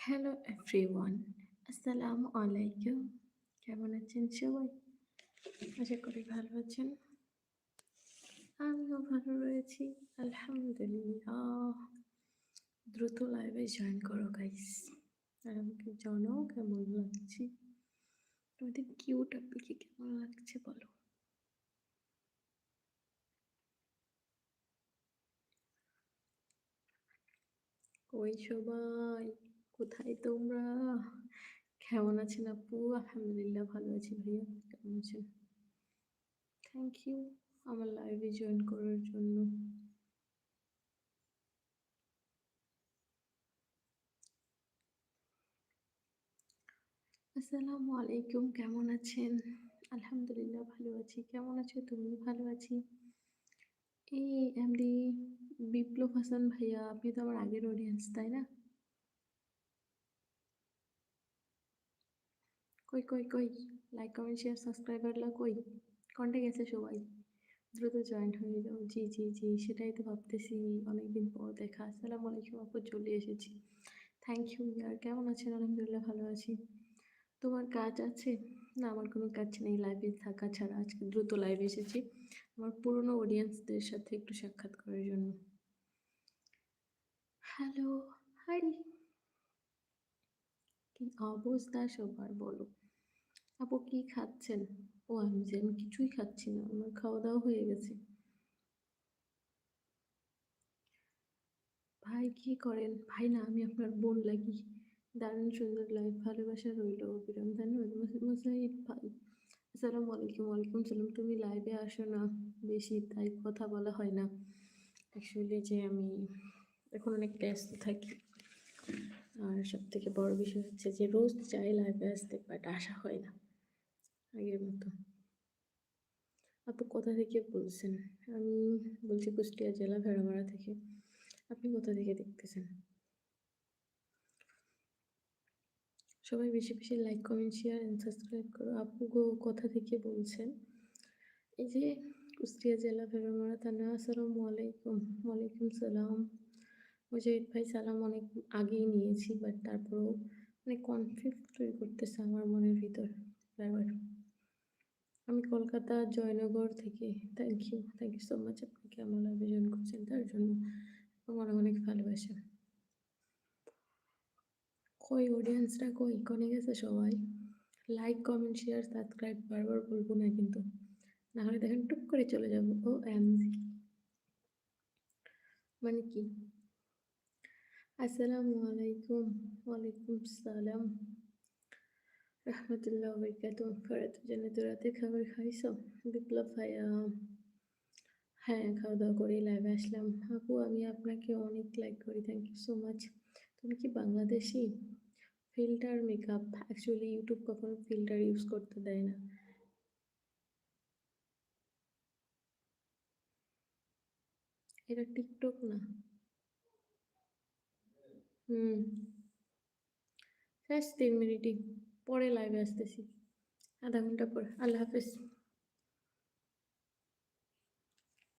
Hello everyone আসসালামু আলাইকুম কেমন আছেন সবাই? আশা করি ভালো আছেন। আমিও ভালো রয়েছি, আলহামদুলিল্লাহ। দ্রুত লাইভে জয়েন করো গাইস আর আমাকে জানাও কেমন লাগছে। তোমাদের কিউট আপনাকে কেমন লাগছে বলো। ওই সবাই। কোথায় তোমরা? কেমন আছেন আপু? আলহামদুলিল্লাহ ভালো আছি ভাইয়া, কেমন আছেন? থ্যাংক ইউ আমার লাইভে জয়েন করার জন্য। আসসালামু আলাইকুম, কেমন আছেন? আলহামদুলিল্লাহ ভালো আছি। কেমন আছো তুমি? ভালো আছি। এই এমডি বিপ্লব হাসান ভাইয়া, আপনি তো আমার আগের অডিয়েন্স তাই না? কই কই কই লাইক কমেন্ট শেয়ার সাবস্ক্রাইবারলা কই? কন্টে গেছে সবাই। দ্রুত জয়েন্ট হয়ে যাও। জি জি জি, সেটাই তো ভাবতেছি। অনেকদিন পর দেখা। আসসালামু আলাইকুম আপু, চলে এসেছি। থ্যাংক ইউ ইয়ার। কেমন আছেন? আলহামদুলিল্লাহ ভালো আছি। তোমার কাজ আছে? না, আমার কোনো কাজ নেই। লাইভে থাকা ছাড়া আজকে দ্রুত লাইভে এসেছি। আমার পুরনো অডিয়েন্সদের সাথে একটু সাক্ষাৎ করার জন্য। হ্যালো হাই কি অবস্থা সবার, বলো। আপু কি খাচ্ছেন? ও, আমি যে, আমি কিছুই খাচ্ছি না, আমার খাওয়া দাওয়া হয়ে গেছে। ভাই, কি করেন? ভাই না, আমি আপনার বোন লাগি। দারুণ সুন্দর লাইফ ভালোবাসা রইল, অবিরাম ধন্যবাদ। মুসাহিদ ভাই, আসসালামু আলাইকুম, ওয়ালাইকুম সালাম। তুমি লাইভে আসো না, বেশি তাই কথা বলা হয় না। অ্যাকচুয়ালি যে, আমি এখন অনেক ব্যস্ত থাকি। আর সব থেকে বড় বিষয় হচ্ছে যে, রোজ চাই লাইভে আসতে বাট আসা হয় না। আগের মতো। আপু কোথা থেকে বলছেন? আমি বলছি কুষ্টিয়া জেলা ভেড়ামারা থেকে। আপনি কোথা থেকে দেখতেছেন? সবাই বেশি বেশি like comment share and subscribe করো। আপু গো কোথা থেকে বলছেন? এই যে কুষ্টিয়া জেলা ভেড়ামারা থানা, আসসালামু আলাইকুম। ওয়ালাইকুম সালাম। মুজাহিদ ভাই, সালাম অনেক আগেই নিয়েছি বাট তারপরেও মানে কনফ্লিক্ট তৈরি করতেছে আমার মনের ভিতর। বারবার। আমি কলকাতা জয়নগর থেকে thank you thank you so much আপনাকে আমার আবেদন করছেন, তার জন্য অনেক অনেক ভালোবাসা। কই অডিয়েন্সরা কই? কনে গেছে সবাই? লাইক কমেন্ট শেয়ার সাবস্ক্রাইব বারবার বলব না কিন্তু। না হলে দেখেন টুক করে চলে যাব। ও এমজি মানে কি? আসসালামু আলাইকুম, ওয়ালাইকুম সালাম। রহমতুল্লাহ বরকাত ফরাত তো রাতে খাবার খাইছ? বিপ্লব ভাইয়া হ্যাঁ খাওয়া দাওয়া করে লাইভে আসলাম। আপু, আমি আপনাকে অনেক লাইক করি থ্যাংক ইউ সো মাচ তুমি কি Bangladeshi? Filter makeup actually YouTube কখনো ফিল্টার ইউজ করতে দেয় না। এটা টিকটক না। হুম। শেষ তিন মিনিটই। পরে লাইভে আসতেছি। আধা ঘণ্টা পর। আল্লাহ হাফেজ।